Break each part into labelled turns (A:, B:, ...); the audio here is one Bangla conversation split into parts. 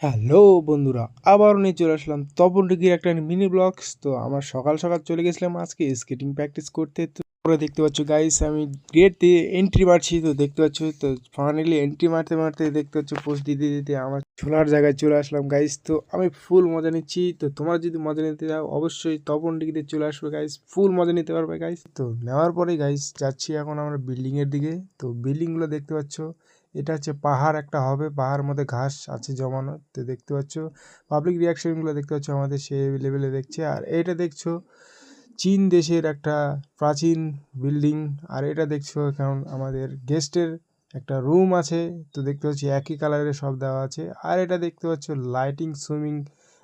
A: হ্যালো বন্ধুরা, আবারও নিয়ে চলে আসলাম তপন ডিগির একটা মিনি ব্লগস তো আমার সকাল সকাল চলে গেছিলাম আজকে স্কেটিং প্র্যাকটিস করতে। তোমরা দেখতে পাচ্ছ গাইস আমি গেট দিয়ে এন্ট্রি মারছি, তো দেখতে পাচ্ছ, তো ফাইনালি এন্ট্রি মারতে মারতে দেখতে পাচ্ছ পোস্ট দিতে দিতে আমার ছোলার জায়গায় চলে আসলাম গাইস তো আমি ফুল মজা নিচ্ছি, তো তোমরা যদি মজা নিতে চাও, অবশ্যই তপন ডিগিতে চলে আসবে গাইস ফুল মজা নিতে পারবে গাইস তো নেওয়ার পরে গাইস যাচ্ছি এখন আমরা বিল্ডিং এর দিকে, তো বিল্ডিংগুলো দেখতে পাচ্ছ, এটা হচ্ছে পাহাড়, একটা হবে পাহাড় মধ্যে ঘাস আছে জমানো, তো দেখতে পাচ্ছ পাবলিক রিয়াকশনগুলো দেখতে পাচ্ছ, আমাদের সে লেভেলে দেখছে, আর এইটা দেখছ চীন দেশের একটা প্রাচীন বিল্ডিং। আর এটা দেখছ এখন আমাদের গেস্টের একটা রুম আছে। তো দেখতে পাচ্ছি একই কালারের সব দেওয়া আছে। আর এটা দেখতে পাচ্ছ লাইটিং, সুইমিং।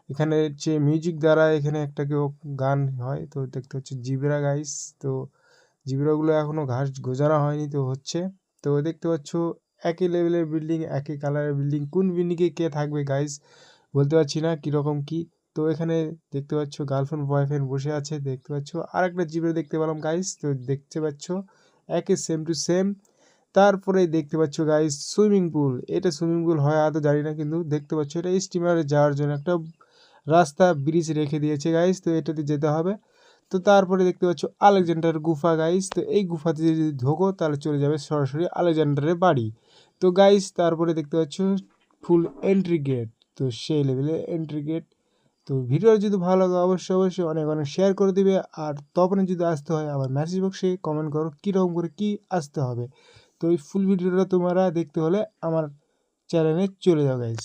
A: এখানে হচ্ছে মিউজিক দ্বারা এখানে একটা কেউ গান হয়। তো দেখতে হচ্ছে জিবরা গাইস। তো জিবরাগুলো এখনও ঘাস গোজানো হয়নি, তো হচ্ছে। তো দেখতে পাচ্ছ একই লেভেলের বিল্ডিং, একই কালারের বিল্ডিং। কোন বিল্ডিংয়ে কে থাকবে গাইস? বলতে পারছি না কীরকম কী। তো এখানে দেখতে পাচ্ছ গার্লফ্রেন্ড বয়ফ্রেন্ড বসে আছে, দেখতে পাচ্ছ। আর একটা জিবে দেখতে পেলাম গাইস তো দেখতে পাচ্ছ একই সেম টু সেম তারপরে দেখতে পাচ্ছ গাইস সুইমিং পুল এটা সুইমিং পুল হয়, আদৌ জানি না, কিন্তু দেখতে পাচ্ছ, এটা স্টিমারে যাওয়ার জন্য একটা রাস্তা ব্রিজ রেখে দিয়েছে গাইস তো এটাতে যেতে হবে। তো তারপরে দেখতে পাচ্ছ, আলেকজান্ডার গুফা গাইস তো এই গুফাতে যদি ঢোকো, তাহলে চলে যাবে সরাসরি আলেকজান্ডারের বাড়ি। তো গাইস তারপরে দেখতে পাচ্ছ ফুল এন্ট্রি গেট তো সেই লেভেলে এন্ট্রি গেট তো ভিডিওটা যদি ভালো লাগে অবশ্যই অবশ্যই অনেক অনেক শেয়ার করে দিবে। আর তখন যদি আসতে হয় আবার মেসেজ বক্সে কমেন্ট করো কীরকম করে কী আসতে হবে। তো এই ফুল ভিডিওটা তোমরা দেখতে হলে আমার চ্যানেলে চলে যাও গাইস